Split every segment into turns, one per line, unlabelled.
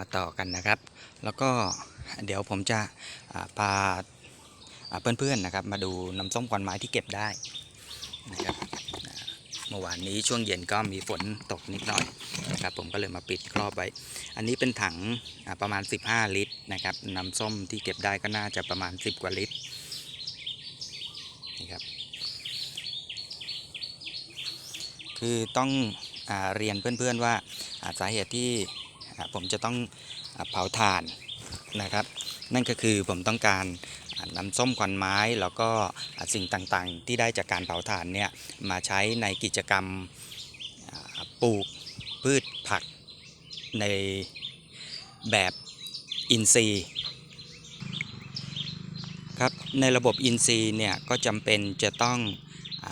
มาต่อกันนะครับ แล้วก็เดี๋ยวผมจะพาอ่าเพื่อนๆนะครับ มาดูน้ำส้มควันไม้ที่เก็บได้นะครับเมื่อวานนี้ช่วงเย็นก็มีฝนตกนิดหน่อยนะครับผมก็เลยมาปิดครอบไว้ อันนี้เป็นถังประมาณ 15 ลิตรนะครับน้ำส้มที่เก็บได้ก็น่าจะประมาณ 10 กว่าลิตรนะครับคือต้องอเรียนเพื่อนๆว่าอ่าสาเหตุที่ ผมจะต้องเผาถ่านนะครับ นั่นก็คือผมต้องการน้ำส้มควันไม้แล้วก็สิ่งต่างๆ ที่ได้จากการเผาถ่านเนี่ยมาใช้ในกิจกรรมปลูกพืชผักในแบบอินทรีย์ครับในระบบอินทรีย์เนี่ยก็จำเป็นจะต้องอ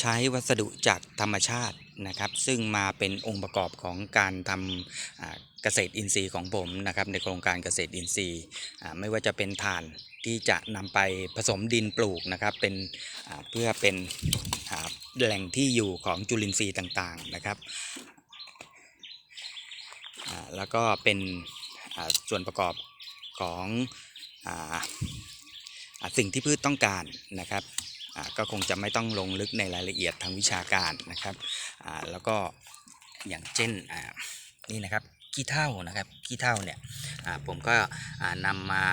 ใช้วัสดุจากธรรมชาติ นะครับ ซึ่งมาเป็นองค์ประกอบของการทำเกษตรอินทรีย์ของผมนะครับในโครงการเกษตรอินทรีย์ไม่ว่าจะเป็นถ่านที่จะนำไปผสมดินปลูกนะครับเป็นเพื่อเป็นแหล่งที่อยู่ของจุลินทรีย์ต่างๆนะครับแล้วก็เป็นส่วนประกอบของอสิ่งที่พืชต้องการนะครับ ก็คงจะไม่ต้องลงลึกในรายละเอียดทางวิชาการนะครับแล้วก็อย่างเช่นนี่นะครับขี้เถ้านะครับขี้เถ้าเนี่ยผมก็อ่านำมา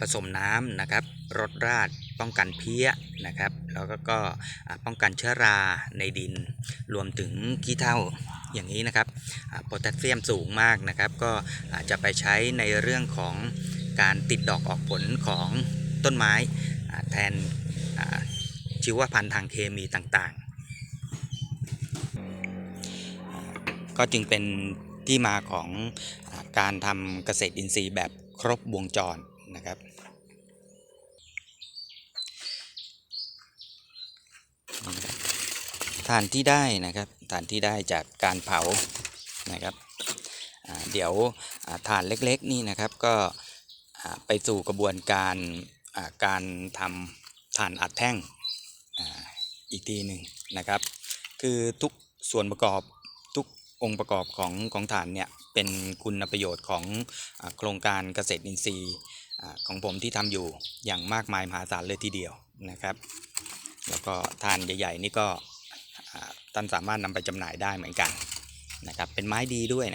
ผสมน้ำนะครับรดราดป้องกันเพี้ยนะครับ แล้วก็ก็ป้องกันเชื้อราในดิน รวมถึงขี้เถ้าอย่างนี้นะครับโพแทสเซียมสูงมากนะครับ ก็จจะไปใช้ในเรื่องของการติดดอกออกผลของต้นไม้แทน ชีวพันธุ์ทางเคมีต่างๆ ก็จึงเป็นที่มาของอการทำเกษตรอินทรีย์แบบครบวงจรนะครับฐานที่ได้นะครับฐานที่ได้จากการเผานะครับเดี๋ยวฐานเล็กๆนี่นะครับก็ไปสู่กระบวนการการทำ ฐานอัดแท่งอีกทีหนึ่งนะครับ คือทุกส่วนประกอบทุกองค์ประกอบของของฐานเนี่ยเป็นคุณประโยชน์ของอโครงการเกษตรอินทรีย์ของผมที่ทำอยู่อย่างมากมายมหาศาลเลยทีเดียวนะครับ แล้วก็ทานใหญ่ ๆ นี่ก็ท่านสามารถนำไปจำหน่ายได้เหมือนกันนะครับ เป็นไม้ดีด้วยนะ